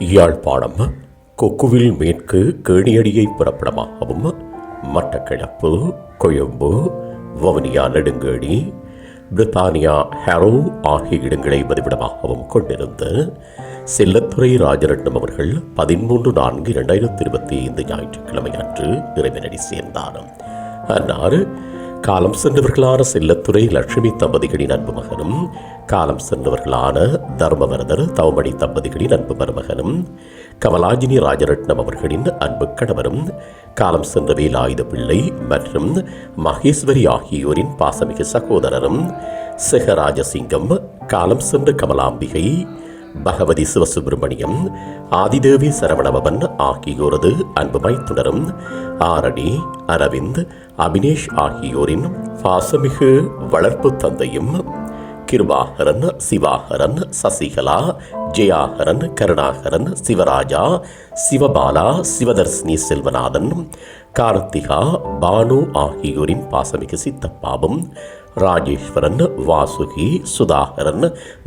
யாழ்ப்பாணம் கொக்குவில் மேற்கு கேணியடியை புறப்படமாகவும் மட்டக்கிழப்பு கொழும்பு வவுனியா நெடுங்கேணி பிரித்தானியா ஹெரோ ஆகிய இடங்களை வதிவிடமாகவும் கொண்டிருந்து செல்லத்துறை ராஜரட்னம் அவர்கள் பதிமூன்று நான்கு இரண்டாயிரத்தி இருபத்தி ஐந்து ஞாயிற்றுக்கிழமை அன்று இறைவனடி சேர்ந்தார். அன்னார் காலம் சென்றவர்களான செல்லத்துறை லட்சுமி தம்பதிகளின் அன்பு மகனும் காலம் சென்றவர்களான தர்மவரதர் தவமணி தம்பதிகளின் அன்பு மருமகனும் கமலாஜினி ராஜரட்னம் அவர்களின் அன்பு கணவரும் காலம் சென்ற வேலாயுத பிள்ளை மற்றும் மகேஸ்வரி ஆகியோரின் பாசமிகு சகோதரரும் செகராஜசிங்கம் காலம் சென்ற கமலாம்பிகை பகவதி சிவசுப்பிரமணியம் ஆதிதேவி சரவணபவன் ஆகியோரது அன்பு மைத்துனரும் ஆரணி அரவிந்த் அபினேஷ் ஆகியோரின் பாசமிகு வளர்ப்பு தந்தையும் கிருபாகரன் சிவாகரன் சசிகலா ஜெயாகரன் கருணாகரன் சிவராஜா சிவபாலா சிவதர்சினி செல்வநாதன் கார்த்திகா பானு ஆகியோரின் பாசமிகு சித்தப்பாவும் ராஜேஸ்வரன் வாசுகி சுதாகரன்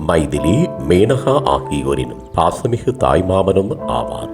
மைதிலி மேனகா ஆகியோரின் பாசமிகு தாய்மாமனும் ஆவார்.